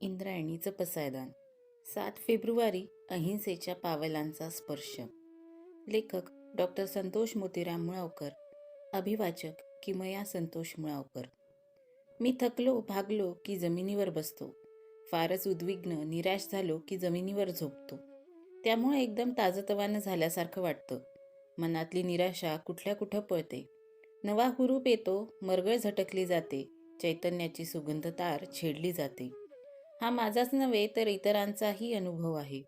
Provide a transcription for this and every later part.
इंद्रायणीचं पसायदान. सात फेब्रुवारी अहिंसेच्या पावलांचा स्पर्श. लेखक डॉक्टर संतोष मोतीराम मुळावकर. अभिवाचक किमया संतोष मुळावकर. मी थकलो भागलो की जमिनीवर बसतो. फारच उद्विग्न निराश झालो की जमिनीवर झोपतो. त्यामुळे एकदम ताजतवानं झाल्यासारखं वाटतं. मनातली निराशा कुठल्या कुठं पळते. नवा हुरूप येतो मरगळ झटकली जाते. चैतन्याची सुगंध तार छेडली जाते. हा माझाच नव्हे तर इतरांचाही अनुभव आहे.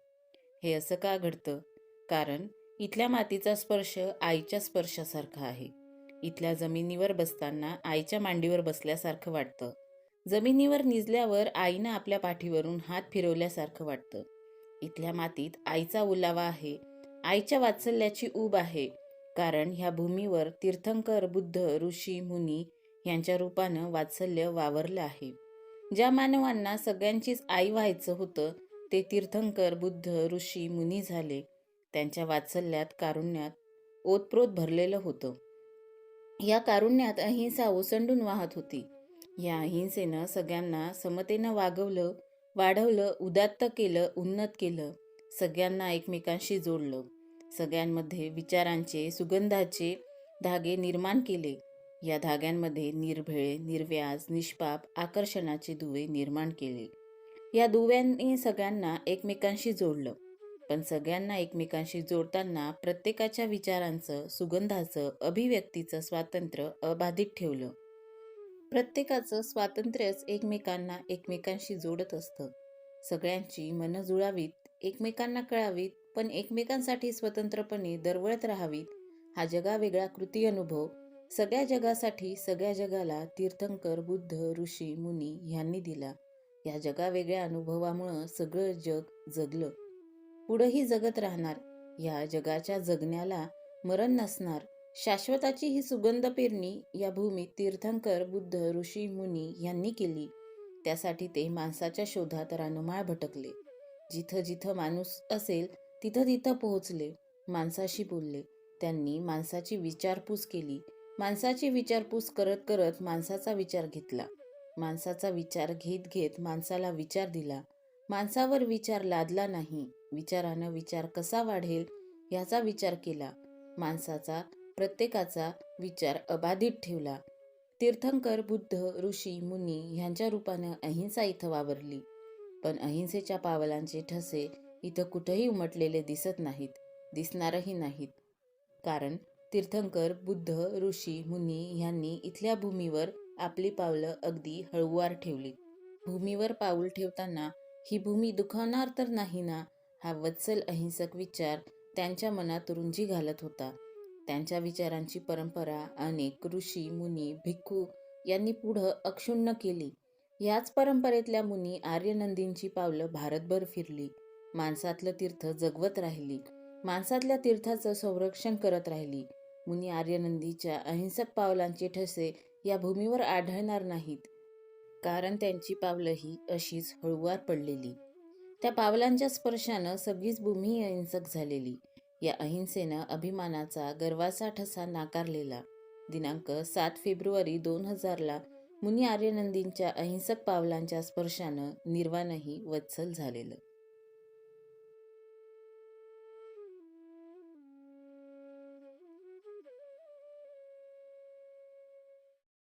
हे असं का घडतं? कारण इथल्या मातीचा स्पर्श आईच्या स्पर्शासारखा आहे. इथल्या जमिनीवर बसताना आईच्या मांडीवर बसल्यासारखं वाटतं. जमिनीवर निजल्यावर आईनं आपल्या पाठीवरून हात फिरवल्यासारखं वाटतं. इथल्या मातीत आईचा ओलावा आहे. आईच्या वात्सल्याची ऊब आहे. कारण ह्या भूमीवर तीर्थंकर बुद्ध ऋषी मुनी यांच्या रूपानं वात्सल्य वावरलं आहे. ज्या मानवांना सगळ्यांचीच आई व्हायचं होतं ते तीर्थंकर बुद्ध ऋषी मुनी झाले. त्यांच्या वात्सल्यात कारुण्यात ओतप्रोत भरलेलं होतं. या कारुण्यात अहिंसा ओसंडून वाहत होती. या अहिंसेनं सगळ्यांना समतेनं वागवलं वाढवलं उदात्त केलं उन्नत केलं. सगळ्यांना एकमेकांशी जोडलं. सगळ्यांमध्ये विचारांचे सुगंधाचे धागे निर्माण केले. या धाग्यांमध्ये निर्भेळ निर्व्याज निष्पाप आकर्षणाचे दुवे निर्माण केले. या दुव्यांनी सगळ्यांना एकमेकांशी जोडलं. पण सगळ्यांना एकमेकांशी जोडताना प्रत्येकाच्या विचारांचं सुगंधाचं अभिव्यक्तीचं स्वातंत्र्य अबाधित ठेवलं. प्रत्येकाचं स्वातंत्र्यच एकमेकांना एकमेकांशी जोडत असतं. सगळ्यांची मनं जुळावीत एकमेकांना कळावीत पण एकमेकांसाठी स्वतंत्रपणे दरवळत राहावीत हा जगावेगळा कृती अनुभव सगळ्या जगासाठी सगळ्या जगाला तीर्थंकर बुद्ध ऋषी मुनी ह्यांनी दिला. या जगावेगळ्या अनुभवामुळं सगळं जग जगलं. पुढंही जगत राहणार. या जगाच्या जगण्याला मरण नसणार. शाश्वताची ही सुगंध पेरणी या भूमीत तीर्थंकर बुद्ध ऋषी मुनी यांनी केली. त्यासाठी ते माणसाच्या शोधात रानमाळ भटकले. जिथं जिथं माणूस असेल तिथं तिथं पोहोचले. माणसाशी बोलले. त्यांनी माणसाची विचारपूस केली. माणसाची विचारपूस करत करत माणसाचा विचार घेतला. माणसाचा विचार घेत घेत माणसाला विचार दिला. माणसावर विचार लादला नाही. विचारानं विचार कसा वाढेल याचा विचार केला. माणसाचा प्रत्येकाचा विचार अबाधित ठेवला. तीर्थंकर बुद्ध ऋषी मुनी ह्यांच्या रूपानं अहिंसा इथं वावरली. पण अहिंसेच्या पावलांचे ठसे इथं कुठंही उमटलेले दिसत नाहीत दिसणारही नाहीत. कारण तीर्थंकर बुद्ध ऋषी मुनी ह्यांनी इथल्या भूमीवर आपली पावलं अगदी हळुवार ठेवली. भूमीवर पाऊल ठेवताना ही भूमी दुखावणार तर नाही ना? हा वत्सल अहिंसक विचार त्यांच्या मनात रुंजी घालत होता. त्यांच्या विचारांची परंपरा अनेक ऋषी मुनी भिक्खू यांनी पुढं अक्षुण्ण केली. याच परंपरेतल्या मुनी आर्यनंदींची पावलं भारतभर फिरली. माणसातलं तीर्थ जगवत राहिली. माणसातल्या तीर्थाचं संरक्षण करत राहिली. मुनी आर्यनंदीच्या अहिंसक पावलांचे ठसे या भूमीवर आढळणार नाहीत. कारण त्यांची पावलं ही अशीच हळुवार पडलेली. त्या पावलांच्या स्पर्शानं सगळीच भूमी अहिंसक झालेली. या अहिंसेनं अभिमानाचा गर्वाचा ठसा नाकारलेला. दिनांक सात फेब्रुवारी दोन हजारला मुनी आर्यनंदींच्या अहिंसक पावलांच्या स्पर्शानं निर्वाणही वत्सल झालेलं.